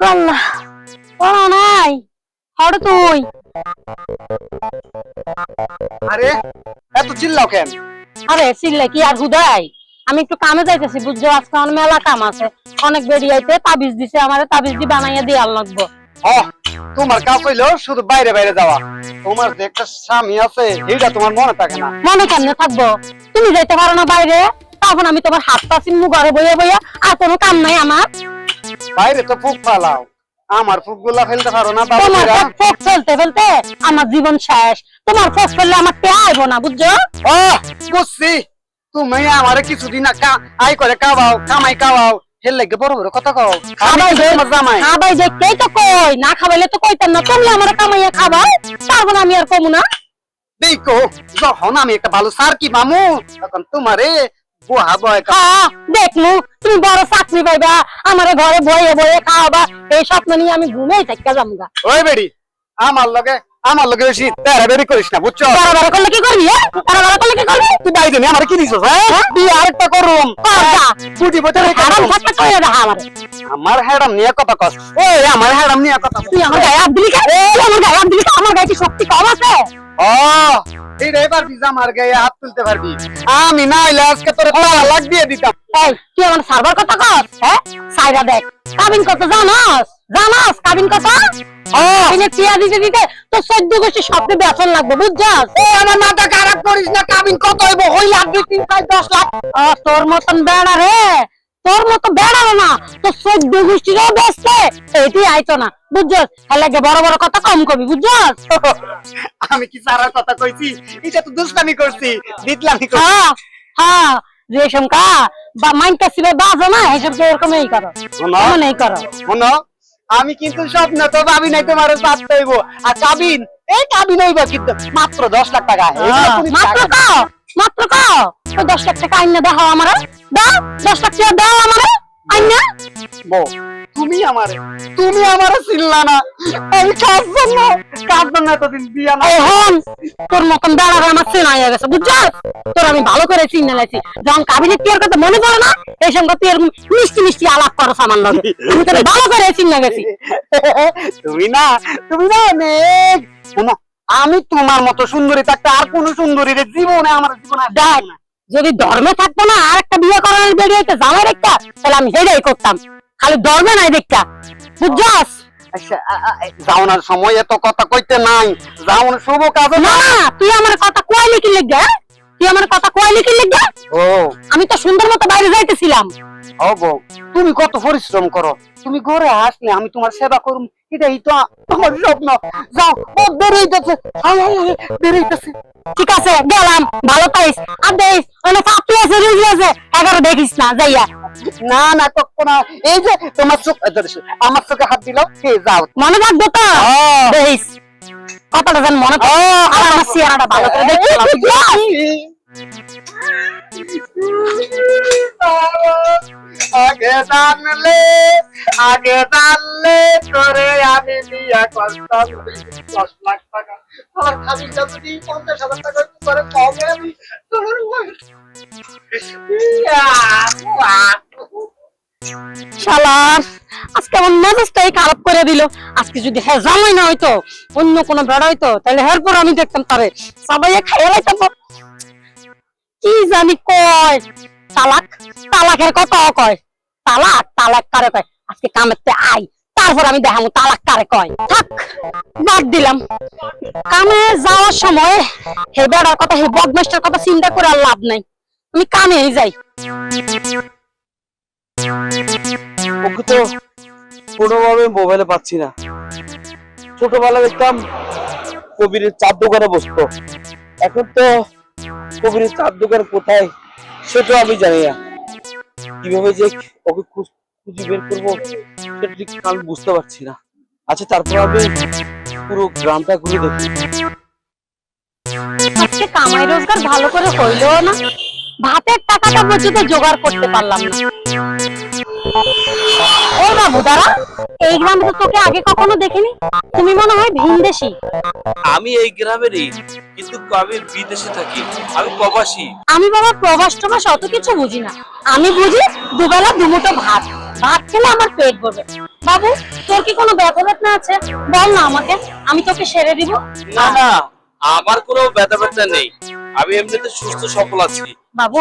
কল্লা পড়া নাই হড় তুই। আরে এত চিল্লাও কেন? আরে চিল্লে কি আর হুদাই? আমি একটু কামে যাইতেছি বুঝছ? আজকে আমার মেলা কাম আছে। অনেক বেরিয়াইতে তাবিজ দিছে আমারে তাবিজ দি বানাইয়া দিয়ে লাগবো। তোমার কাজ হইল শুধু বাইরে বাইরে যাওয়া। তোমার যে একটা স্বামী আছে এইটা তোমার মনে থাকে না? মনে কেমনে থাকব? তুমি যাইতে পারো না বাইরে তখন আমি তোমার হাত পাচ্ছি মু ঘরে বইয়া বইয়া আর কোনো কাম নাই আমার। বাইরে তো ফুক ফালাও আমার ফুকগুলা ফেলতে পারো না তোমার ফোক ফেলতে ফেলতে আমার জীবন শেষ। তোমার ফোক ফেললে আমার তে আইবো না বুঝছ? ও বুঝছি তুমি আমারে কিছুদিন কা- আই করে কাবাও কামাই কাবাও হেল লাগে বড় বড় কথা কও। খাবাই তোমার জামাই? খাবাই দেখতেই তো কই না খাবাইলে তো কইতেন না তুমি আমার কামাইয়া খাবাই তারপর আমি আর কমু না। দেখো যখন আমি একটা ভালো সার কি মামু তখন তোমারে বুহা বয় হ্যাঁ দেখলু তুমি বড় চাকরি পাইবা আমার ঘরে বয়ে বয়ে খাওয়াবা এই স্বপ্ন নিয়ে আমি ঘুমেই থাকা যামগা। ওই বেড়ি আমার লগে আমার লগে বেশি তেরা করিস না বুঝছ? বড় বড় করলে কি করবি হ্যাঁ? বড় বড় করলে কি করবি? তুই বাইরে নিয়ে আমার কি দিছস হ্যাঁ? তুই আরেকটা করুম। কর যা। ফুটি বছর হারাম থাকতে কইরা দেখা আমার আমার হ্যাডাম নিয়ে কথা কস। ওই আমার হ্যাডাম নিয়ে কথা তুই আমার গায়ে হাত দিলি আমার গায়ে হাত আমার গায়ে কি শক্তি কম আছে? ও বিজা আমার গায়ে হাত তুলতে পারবি। আমি না হইলে আজকে তোর দিয়ে দিতাম। এই আমার সার্ভার কথা কস? হ্যাঁ? সাইরা দেখ। কাবিন কত জানাস? জানাস কাবিন কত? ও। টিয়া দিতে দিতে। তো চোদ্দ গোষ্ঠী স্বপ্নে বেতন লাগবে বুঝছস? ও আমার মাথা খারাপ করিস না কাবিন কত হইব? হই লাখ দুই তিন চার দশ লাখ। তোর মতন বেড়া রে। তোর মতো বেড়ালো না। তো গোষ্ঠীরও বেসছে এইটি আইতো না। বুঝছস? বড় বড় কথা কম কবি বুঝছস? আমি কি সারার কথা কইছি? এটা তো দুষ্টামি করছি। দিতলামি করছি। হ্যাঁ হ্যাঁ রেশম কা বা মাইনটা ছিল বাজো না এসব তো করো। করো। শোনো আমি কিন্তু স্বপ্ন তো ভাবি নাই তোমার সাথ হইব। আর কাবিন এই কাবিন হইব কিন্তু মাত্র দশ লাখ টাকা। মাত্র টাকা ক মাত্র ক ওই দশ লাখ টাকা আইনা দাও আমারে। দাও দশ লাখ টাকা দাও আমারে। আইনা। বউ, তুমি আমার তুমি আমার চিনলা না। আমি কাজ জন্য? কাজ জন্য এতদিন বিয়া না? এখন তোর মতন বেড়া আমার চেনা হয়ে গেছে বুঝছস? তোর আমি ভালো করে চিনে লাইছি যখন কাবিনের টিয়ার কথা মনে পড়ে না এই সঙ্গে তুই এরকম মিষ্টি মিষ্টি আলাপ করো সামান লগে আমি তোর ভালো করে চিনে গেছি। তুমি না তুমি না অনেক। শোনো আমি তোমার মতো সুন্দরী থাকতে আর কোন সুন্দরী রে জীবনে আমার জীবনে দেখ যদি ধর্মে থাকতো না আর একটা বিয়ে করার বেরিয়ে বেরিয়েছে জামাই একটা তাহলে আমি হেডাই করতাম। খালি ধর্মে নাই দেখা বুঝছস? আচ্ছা, যাওনার সময় এত কথা কইতে নাই। যাওন শুভ কাজ না তুই আমার কথা কয়লি কি হ্যাঁ? তুই আমার কথা কয়লি কি লিখবে ও। আমি তো সুন্দর মতো বাইরে যাইতেছিলাম। বউ তুমি কত পরিশ্রম করো? তুমি ঘরে আসলে আমি তোমার সেবা করুম এটাই তো আমার স্বপ্ন। যাও ও বেরোইতেছে। বেরোইতেছে। ঠিক আছে গেলাম। ভালো পাইস। আর দেখিস অনেক পাপড়ি আছে রুজি আছে এগারো দেখিস না যাইয়া। না না কখনো এই যে তোমার চোখ আমার চোখে হাত দিল কে যাও। মনে রাখব তো? দেখিস। কথাটা যেন মনে আমার চেহারাটা ভালো করে দেখতে আগে জানলে আগে জানলে তোরে আমি বিয়া করতাম। দশ লাখ টাকা। আজকে আমার মেজাজটাই খারাপ করে দিল। আজকে যদি হ্যাঁ জামাই না হইতো, অন্য কোনো বেড়া হইতো, তাহলে হের পর আমি দেখতাম তারে। সবাই খাইয়ে লাইতাম। কি জানি কয়? তালাক? তালাকের কত কয়। তালাক? তালাক কারে কয়? আজকে কামেতে আই। তারপর আমি দেখামু তালাক কারে কয়। থাক, বাদ দিলাম। কামে যাওয়ার সময় হে বেড়ার কথা, হে বদমাস্টার কথা চিন্তা করে আর লাভ নাই। আমি কামেই যাই। ওকে তো কোনোভাবে মোবাইলে পাচ্ছি না। ছোটবেলা দেখতাম কবিরের চার দোকানে বসতো। এখন তো কবিরের দোকান কোথায় সেটা আমি জানি না। কীভাবে যে ওকে খুঁজে বের করব, সেটা ঠিক আমি বুঝতে পারছি না। আচ্ছা তারপর আমি পুরো গ্রামটা ঘুরে দেখি। আজকে কামাই রোজগার ভালো করে হইল না, ভাতের টাকাটা পর্যন্ত জোগাড় করতে পারলাম না। ও বাবু দাঁড়া। এই গ্রামে তো তোকে আগে কখনো দেখিনি। তুমি মনে হয় ভিনদেশি। আমি এই গ্রামেরই কিন্তু আমি বিদেশে থাকি। আমি প্রবাসী। আমি বাবা প্রবাস টবাস অত কিছু বুঝি না। আমি বুঝি দুবেলা দুমুটো ভাত। ভাত খেলে আমার পেট ভরবে। বাবু তোর কি কোনো ব্যথা বেদনা আছে? বল না আমাকে। আমি তোকে সেরে দিব। না না আমার কোনো ব্যথা ব্যথা নেই। আমি এমনিতে সুস্থ সফল আছি। বাবু।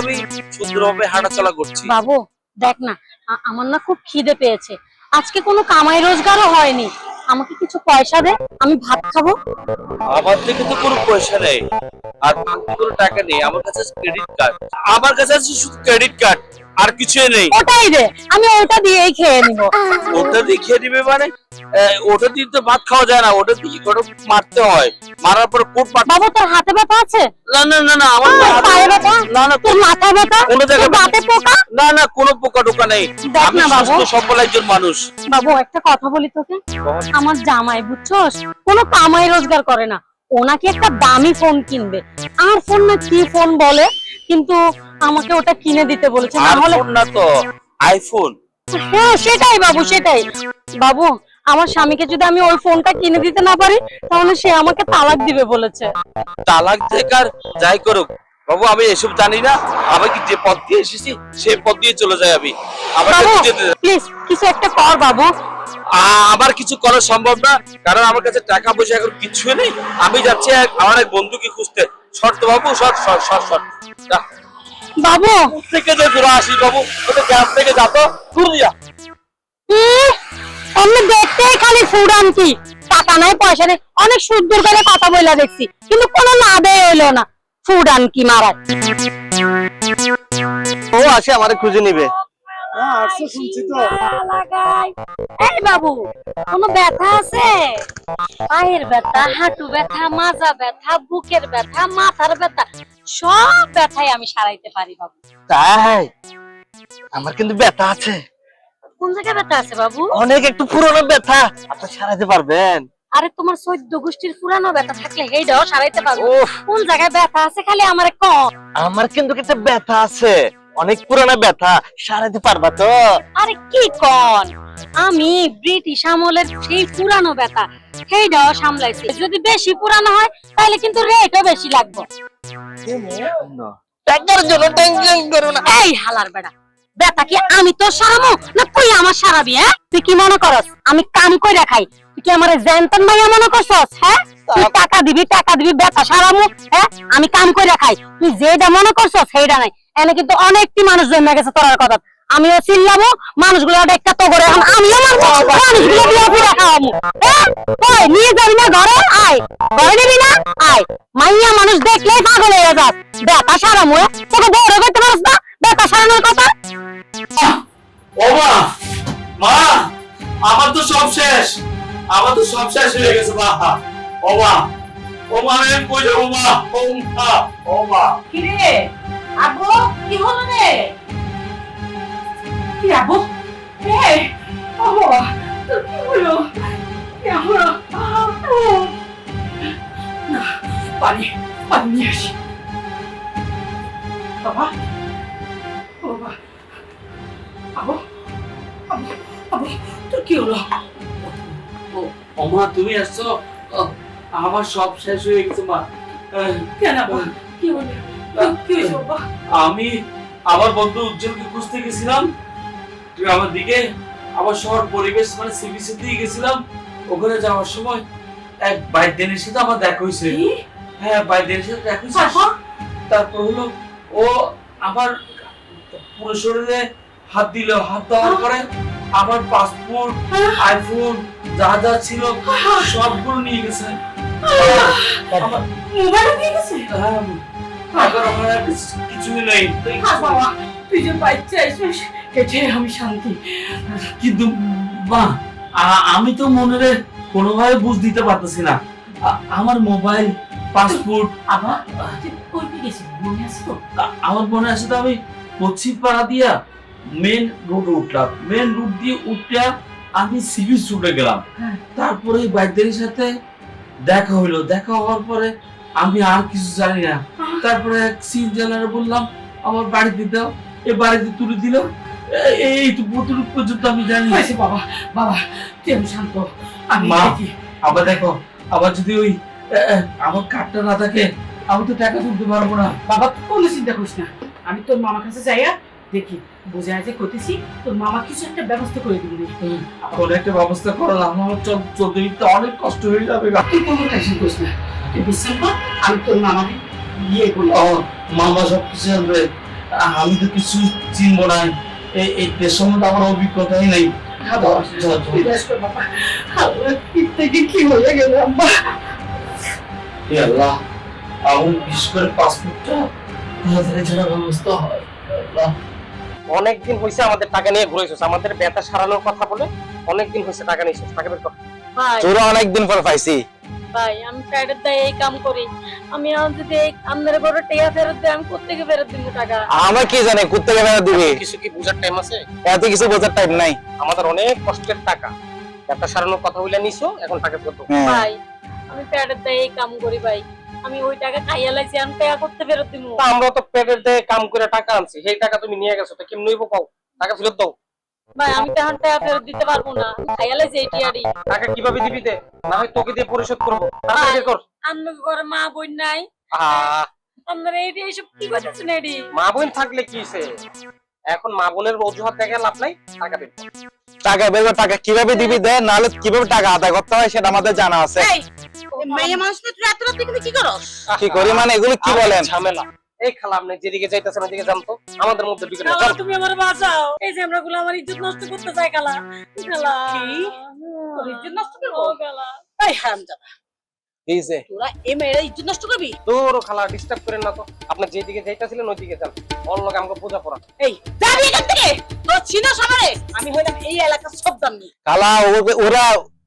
আমি সুন্দরভাবে হাঁটাচলা করছি। বাবু দেখ না আমার না খুব খিদে পেয়েছে। আজকে কোনো কামাই রোজগারও হয়নি। আমাকে কিছু পয়সা দে, আমি ভাত খাব। আমার থেকে তো কোনো পয়সা নেই। আর কোনো টাকা নেই, আমার কাছে ক্রেডিট কার্ড আমার কাছে আছে শুধু ক্রেডিট কার্ড আর কিছুই নেই। ওটাই দে আমি ওটা দিয়েই খেয়ে নিব। ওটা দিয়ে খেয়ে দিবে মানে? ওটা দিয়ে তো ভাত খাওয়া যায় না ওটা দিয়ে ওটা মারতে হয়? মারার পর কোট পাট বাবু তোর হাতে ব্যথা আছে? না না না না আমার পায়ে ব্যথা। না না তোর মাথায় ব্যথা? কোনো জায়গায় বাতে পোকা? না না কোনো পোকা টোকা নেই। দেখ না বাবু। সুস্থ সফল একজন মানুষ। বাবু একটা কথা বলি তোকে। আমার জামাই বুঝছস? কোনো কামাই রোজগার করে না। ওনাকে একটা দামি ফোন কিনবে। আর ফোন না কি ফোন বলে? কিন্তু আমাকে ওটা কিনে দিতে বলেছে না হলে না তো আইফোন। হ্যাঁ সেটাই বাবু সেটাই। বাবু আমার স্বামীকে যদি আমি ওই ফোনটা কিনে দিতে না পারি তাহলে সে আমাকে তালাক দিবে বলেছে। তালাক থেকে আর যাই করুক। বাবু আমি এসব জানি না। আমাকে যে পথ দিয়ে এসেছি সেই পথ দিয়ে চলে যাই আমি। প্লিজ কিছু একটা কর বাবু। আ- আমার কিছু করা সম্ভব না কারণ আমার কাছে টাকা পয়সা এখন কিছু নেই। আমি যাচ্ছি আমার এক বন্ধুকে খুঁজতে। শর্ত বাবু শর্ট শর্ট শর্ট বাবু। থেকে যে ঘুরে আসি বাবু ওটা গ্রাম থেকে যা উম, অমনি দেখতেই খালি ফুডান কি টাকা নাই পয়সা নেই। অনেক সুন্দর করে কথা বলে দেখছি। কিন্তু কোনো লাভে এলো না। ফুডান কি মারায় ও আসে আমারে খুঁজে নিবে। হ্যাঁ, তো। এই বাবু কোনো ব্যথা আছে? পায়ের ব্যথা হাঁটু ব্যথা মাজা ব্যথা বুকের ব্যথা মাথার ব্যথা। সব ব্যথাই আমি সারাইতে পারি বাবু। তাই? আমার কিন্তু ব্যথা আছে। কোন জায়গায় ব্যথা আছে বাবু? অনেক একটু পুরনো ব্যথা। আপনি সারাতে পারবেন। আরে তোমার চোদ্দ গোষ্ঠীর পুরানো ব্যথা থাকলে সারাইতে পারব। কোন জায়গায় ব্যথা আছে খালি আমারে কম আমার কিন্তু একটা ব্যথা আছে। অনেক পুরনো ব্যথা। সারাতে পারবা তো? আরে কি কন? আমি ব্রিটিশ আমলের সেই পুরানো ব্যথা। সেইটাও সামলাইছি। যদি বেশি পুরানো হয় তাহলে কিন্তু রেটও বেশি লাগবে। টাকার জন্য টেনশন করো না। এই হালার বেড়া। ব্যথা কি আমি তো সারামু না তুই আমার সারাবি হ্যাঁ? তুই কি মনে করস? আমি কাম কইরা খাই। তুই কি আমার জ্যান্তন মাইয়া মনে করছস হ্যাঁ? তুই টাকা দিবি টাকা দিবি বেটা সারামু হ্যাঁ? আমি কাম কইরা খাই। তুই যেটা মনে করছস সেইটা নাই। এনে কিন্তু অনেকটি মানুষ জন্মে গেছে তোর কথা। আমিও চিল্লাবো মানুষগুলো একটা তো করে এখন আমিও মারবো মানুষগুলো দিয়ে পুরা খাওয়াবো। ওই নিয়ে যাবি না ঘরে? আয় ঘরে নিবি না? আয়। মাইয়া মানুষ দেখলেই পাগল হয়ে যাস। সারামু হ্যাঁ? তোকে দৌড়ে করতে পারস না? ব্যথা সারানোর কথা? ও মা মা আমার তো সব শেষ। আমার তো সব শেষ হয়ে গেছে মা। ও মা ও মা আমি কই যাব মা? ও মা ও মা। কিরে? আবু কি হলো রে? কি আবু? হে আবু তোর কি হলো? কি না পানি পানি নিয়ে আসি। বাবা ও বাবা। আবু আবু আবু তোর কি হলো? ও মা তুমি আসছো? আমার সব শেষ হয়ে গেছে মা। কেন কি হলো? আমি আমার বন্ধু উজ্জ্বলকে খুঁজতে গেছিলাম। তুই আমার দিকে আমার শহর পরিবেশ মানে সিবিসি দিয়ে গেছিলাম ওখানে যাওয়ার সময় এক সাথে আমার দেখা হয়েছে। হ্যাঁ সাথে দেখা হয়েছে। তারপর? হলো ও আমার পুরো শরীরে হাত দিল হাত দেওয়ার পরে আমার পাসপোর্ট আইফোন যা যা ছিল সবগুলো নিয়ে গেছে। আমার মোবাইল নিয়ে গেছে? হ্যাঁ, আমার কিছু- কিছুই নেই। থাক বাবা তুই যে বাচ্চা আসিস এটাই আমি শান্তি। কিন্তু মা আমি তো মনে কোনোভাবে বুঝ দিতে পারতেছি না। আমার মোবাইল পাসপোর্ট মনে আছে তো? আমার মনে আছে তো আমি পশ্চিম পাড়া দিয়া মেন রুটে উঠলাম। মেন রুট দিয়ে উঠটা আমি সিভিল রুটে গেলাম। হ্যাঁ। তারপরে ওই বাইকদের সাথে দেখা হইল। দেখা হওয়ার পরে আমি আর কিছু জানি না। তারপরে এক সিন বললাম আমার বাড়িতে দাও। এ বাড়িতে তুলে দিল। এই তো কতটুকু পর্যন্ত আমি জানি। হয়েছে বাবা বাবা আমি শান্ত আমি মা। আবার দেখো আবার যদি ওই আমার কার্ডটা না থাকে আমি তো টাকা তুলতে পারব না। বাবা তুই কোনো চিন্তা করিস না। আমি তোর মামার কাছে যাইয়া দেখি বুঝে আছে করতেছি তোর মামা কিছু একটা ব্যবস্থা করে দিবি কোন একটা ব্যবস্থা করলাম আমার চল চলতে ফিরতে অনেক কষ্ট হয়ে যাবে। তুই কোনো টেনশন করিস না। তুই বিশ্রাম কর আমি তোর মামাকে বলি ও, মামা সব কিছু আমি তো কিছু চিনবো না এই সম্বন্ধে আমার অভিজ্ঞতাই নেই। থেকে কি হয়ে গেল আল্লাহ করে পাসপোর্টটা তাড়াতাড়ি ছাড়া ব্যবস্থা হয়। আল্লাহ। অনেকদিন হয়েছে আমাদের টাকা নিয়ে ঘুরেছিস আমাদের ব্যথা সারানোর কথা বলে অনেকদিন হয়েছে টাকা নিয়েছিস টাকা বের কর। তোরা অনেকদিন পর পাইছি। ভাই আমি ফ্যাটের দায় এই কাম করি। আমি যদি আপনার বড় টেয়া ফেরত দেয় আমি কোথেকে ফেরত দিব টাকা? আমার কি জানে কোথেকে বেড়া দিবি? কিছু কি বুঝার টাইম আছে? এত কিছু বোঝার টাইম নাই। আমাদের অনেক কষ্টের টাকা। একটা সারানোর কথা বলে নিছো এখন টাকা ফেরত হ্যাঁ। ভাই আমি ফ্যাটের দায় এই কাম করি ভাই। আমি ওই টাকা খাইয়া লাইছি আমি টাকা করতে ফেরত দিব আমরা তো পেটের দিয়ে কাম করে টাকা আনছি সেই টাকা তুমি নিয়ে গেছো তো কেমন পাও টাকা ফেরত দাও। ভাই আমি তো ফেরত দিতে পারব না। টিয়ারি টাকা কীভাবে দিবি দে না হয় তোকে দিয়ে পরিশোধ করব। তাড়াতাড়ি বের কর। ঘরে মা বোন নাই। আপনার এইসব কি করতেছেন এডি মা বোন থাকলে কি হইছে? এখন মা বোনের অজুহাত দেখে লাভ নাই টাকা বের টাকা বের টাকা কীভাবে দিবি দে? নাহলে কীভাবে টাকা আদায় করতে হয় সেটা আমাদের জানা আছে। মেয়ে মানুষ তো তুই এত রাতে কি করস? কি করি মানে এগুলো কি বলেন? ঝামেলা। এই খালা আপনি যেদিকে যাইতেছেন ওদিকে যান তো। আমাদের মধ্যে খালা তুমি আমার বাঁচাও। এই যে আমরা গুলো আমার ইজ্জত নষ্ট করতে চাই খালা। খালা। কি? তোর ইজ্জত নষ্ট করব? ও খালা। এই হারামজাদা কি হইছে? তোরা এই মেয়েরা ইজ্জত নষ্ট করবি? তোর খালা ডিস্টার্ব করেন না তো। আপনি যেদিকে যাইতেছিলেন ওইদিকে যান। ওর লোক আমাকে বোঝা পড়া এই যাবি এখান থেকে? তোর চিনো সামনে আমি হইলাম এই এলাকার সব দামি খালা ও- ওরা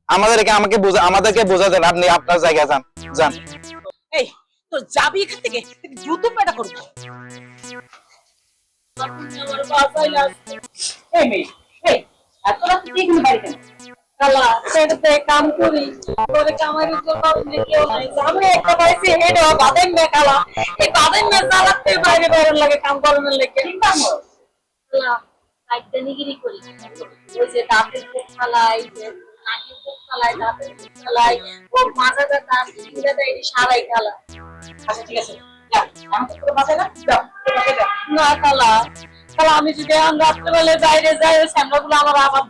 আমাদেরকে আমাকে বোঝা আমাদেরকে বোঝা দেন আপনি আপনার জায়গায় যান। যান। এই তোর যাবি এখান থেকে? জুতো পেটা করব তুমি আমার বাঁচাইলা এই মেয়ে, এই, এত রাত তুই এখানে বাড়ি কেন? খালা সেটাতে কাম করি করে কামাই কেউ নাই। আমি একটা পাইছি হেড বাদেন মে খালা। এই বাদেন মে চালাতে বাইরে বাইরে লাগে, কাম করানোর লেগে। কি কাম করো? খালা কাইতানিগিরি করি। ওই যে দাঁতের পোক খালাই, নাকের পোক খালাই, দাঁতের পোক খালাই। ও মাথা ব্যথা সারাই খালা। আচ্ছা না। আমি যদি রাত্রেবেলা বাইরে যাই, স্যামরাগুলো আমার আবার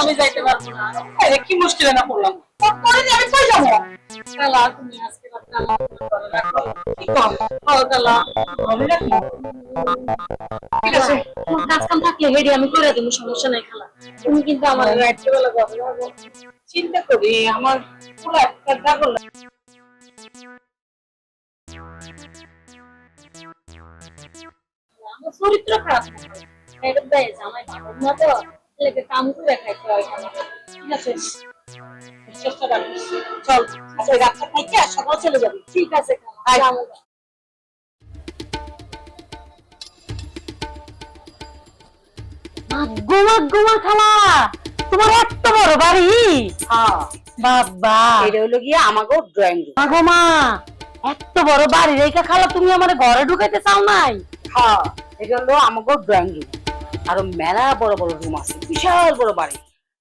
আমি যাইতে পারব না। কি মুশকিলে না পরে আমি ঠিক আছে। থাকলে আমি করে দেবো, সমস্যা নাই, খালা। তুমি কিন্তু আমার চিন্তা করি, আমার একটা আমার চরিত্র খারাপ। দেয় জামাই ভালো না তো লেগে কাম করে খাইতে হয় ঠিক আছে? চেষ্টা করি চল আচ্ছা সকাল চলে যাবি। ঠিক আছে খালা তোমার এত বড় বাড়ি? হ্যাঁ। বাবা। এটা হলো গিয়ে আমাকেও ড্রয়িং রুম গোমা এত বড় বাড়ি রেখা খালা তুমি আমার ঘরে ঢুকাইতে চাও নাই? হ্যাঁ এটা হলো ড্রয়িং রুম আরও মেলা বড় বড় রুম আছে, বিশাল বড় বাড়ি।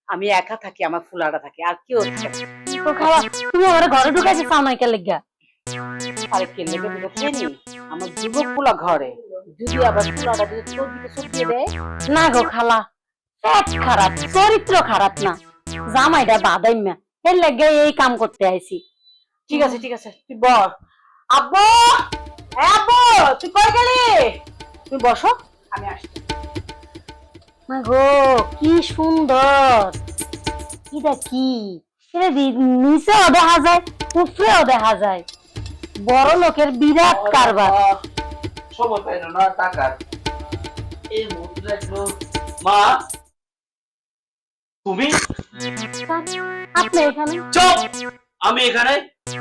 আমি একা থাকি, আমার ফুলাটা থাকে, আর। তো তুমি আমার ঘরে আরে কে লেগে আমার ফুলা ঘরে। যদি আবার ফুলাটা যদি দেয়? না গো খালা খারাপ, চরিত্র খারাপ না। জামাইটা বাদাই না, এর লেগে এই কাম করতে আইছি। ঠিক আছে ঠিক আছে, তুই বল। আব্বু! হ্যাঁ আব্বু তুই কই গেলি? তুই বসো আমি আসছি। মা গো কি সুন্দর। এটা কি? এটা নিচেও দেখা যায় উপরেও দেখা যায়। বড় লোকের বিরাট কারবার। সময় পাইল না টাকার। এই মুহূর্তে মা তুমি? আপনি এখানে? চুপ! আমি এখানে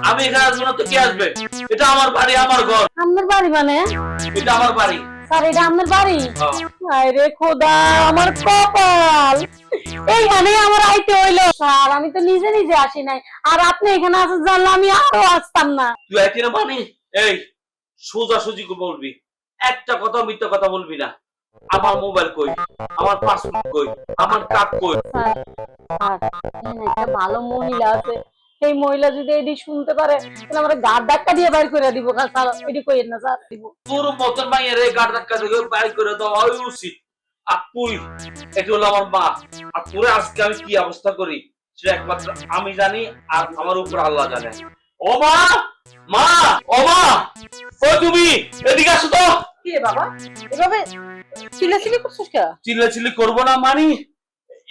আমি এখানে আসব না তো কে আসবে? এটা আমার বাড়ি আমার ঘর। আপনার বাড়ি মানে? এটা আমার বাড়ি। স্যার এটা বাড়ি? হ্যাঁ। আরে খোদা আমার কপাল। এইখানে আমার আইতে হইল। স্যার আমি তো নিজে নিজে আসি নাই। আর আপনি এখানে জানলে আমি আরও আসতাম না। তুই না মানি? এই সোজা সুজি বলবি। একটা কথা মিথ্যা কথা বলবি না। আমার মোবাইল কই? আমার পাসপোর্ট কই? আমার কার্ড কই? স্যার ভালো মহিলা আছে। এই মহিলা যদি এটি শুনতে পারে তাহলে আমরা গার ধাক্কা দিয়ে বাইর করে দিব স্যার এটি কইেন না স্যার। দিব। তোর মতন মাইয়ের এই গাড় ধাক্কা থেকে বাইর করে দেওয়া হয় উচিত। আর তুই এটা হলো আমার মা। আর তোরে আজকে আমি কি অবস্থা করি সেটা একমাত্র আমি জানি আর আমার উপর আল্লাহ জানে। ও মা! মা! ও মা! ও তুমি এদিকে আসো তো। কি বাবা? এভাবে চিল্লাচিল্লি করছিস কে চিল্লাচিল্লি করব না মানি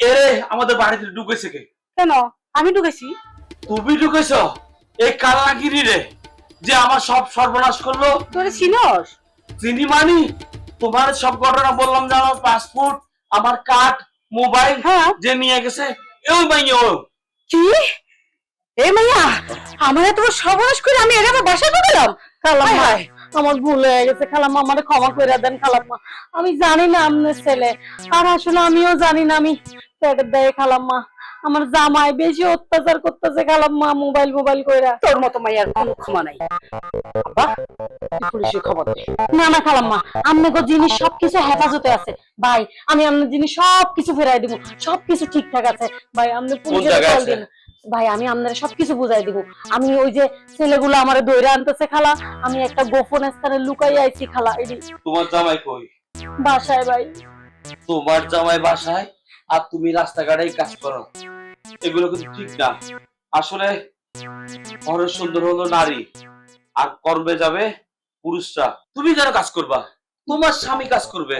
এরে আমাদের বাড়িতে ঢুকেছে কে? কেন? আমি ঢুকেছি? তুমি ঢুকেছ? এই রে যে আমার সব সর্বনাশ করল। তোরে চিনস? চিনি মানি? তোমার সব ঘটনা বললাম যে আমার পাসপোর্ট আমার কার্ড মোবাইল হ্যাঁ। যে নিয়ে গেছে। ওই মাইয়ে ও। কি? এ মাইয়া আমার এত সর্বনাশ করে আমি এর বাসায় ঢুকলাম খালাম্মা হায়। আমার ভুল হয়ে গেছে খালাম্মা আমারে ক্ষমা করে দেন খালাম্মা। আমি জানি না আপনার ছেলে আর আসলে আমিও জানি না আমি পেটের দেয় খালাম্মা। আমার জামাই বেশি অত্যাচার করতেছে খালাম্মা মোবাইল মোবাইল কইরা। তোর মতো মাইয়ার কোনো ক্ষমা নাই। পুলিশে খবর দে। না না খালাম্মা আপনাকে জিনিস সবকিছু হেফাজতে আছে। ভাই আমি আপনার জিনিস সবকিছু ফেরাই দিব। সবকিছু ঠিকঠাক আছে। ভাই পুলিশে কল দিন ভাই আমি আপনার সবকিছু বুঝাই দিব। আমি ওই যে ছেলেগুলো আমার দৈরে আনতেছে খালা আমি একটা গোপন স্থানে লুকাই আইছি খালা তোমার জামাই কই? বাসায় ভাই। তোমার জামাই বাসায়? আর তুমি রাস্তাঘাটেই কাজ করো। এগুলো কিন্তু ঠিক না। আসলে অনেক সুন্দর হলো নারী আর কর্মে যাবে পুরুষরা। তুমি কেন কাজ করবা? তোমার স্বামী কাজ করবে।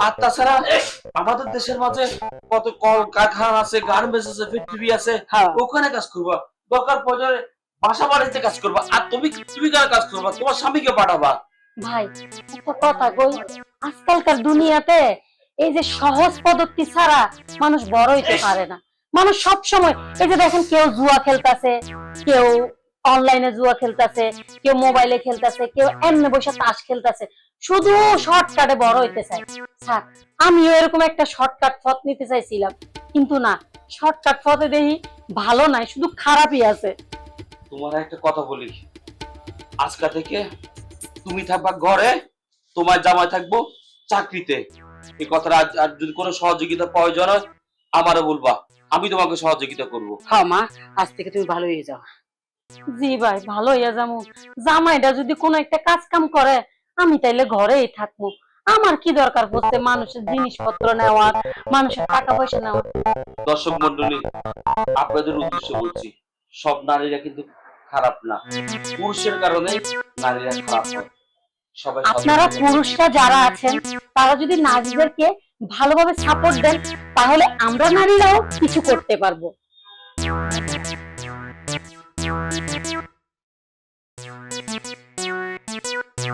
আর তাছাড়া আমাদের দেশের মাঝে কত কল কারখানা আছে গার্মেন্টস আছে ফ্যাক্টরি আছে হ্যাঁ। ওখানে কাজ করবা। দরকার পর্যায়ে বাসা বাড়িতে কাজ করবা। আর তুমি তুমি কেন কাজ করবা? তোমার স্বামীকে পাঠাবা। ভাই একটা কথা কই? আজকালকার দুনিয়াতে এই যে সহজ পদ্ধতি ছাড়া মানুষ বড় হইতে পারে না। মানুষ সব সময় এই যে দেখেন কেউ জুয়া খেলতেছে, কেউ অনলাইনে জুয়া খেলতেছে, কেউ মোবাইলে খেলতেছে, কেউ এমনি বসে তাস খেলতেছে। শুধু শর্টকাটে বড় হইতে চায়। স্যার, আমিও এরকম একটা শর্টকাট পথ নিতে চাইছিলাম। কিন্তু না শর্টকাট পথে দেখি ভালো নাই, শুধু খারাপই আছে। তোমার একটা কথা বলি। আজকা থেকে তুমি থাকবা ঘরে, তোমার জামাই থাকব চাকরিতে। এই কথাটা আর যদি কোনো সহযোগিতা প্রয়োজন হয়, আমারও বলবা। আমি তোমাকে সহযোগিতা করব। হ্যাঁ মা আজ থেকে তুমি ভালো হয়ে যাও। জি ভাই ভালো হইয়া যাব জামাইটা যদি কোনো একটা কাজ কাম করে আমি তাইলে ঘরেই থাকব। আমার কি দরকার পড়ছে মানুষের জিনিসপত্র নেওয়ার মানুষের টাকা পয়সা নেওয়ার? দর্শক মন্ডলী আপনাদের উদ্দেশ্য বলছি সব নারীরা কিন্তু খারাপ না। পুরুষের কারণে নারীরা খারাপ হয়। সবাই আপনারা পুরুষরা যারা আছেন তারা যদি নারীদেরকে ভালোভাবে সাপোর্ট দেন তাহলে আমরা নারীরাও কিছু করতে পারব।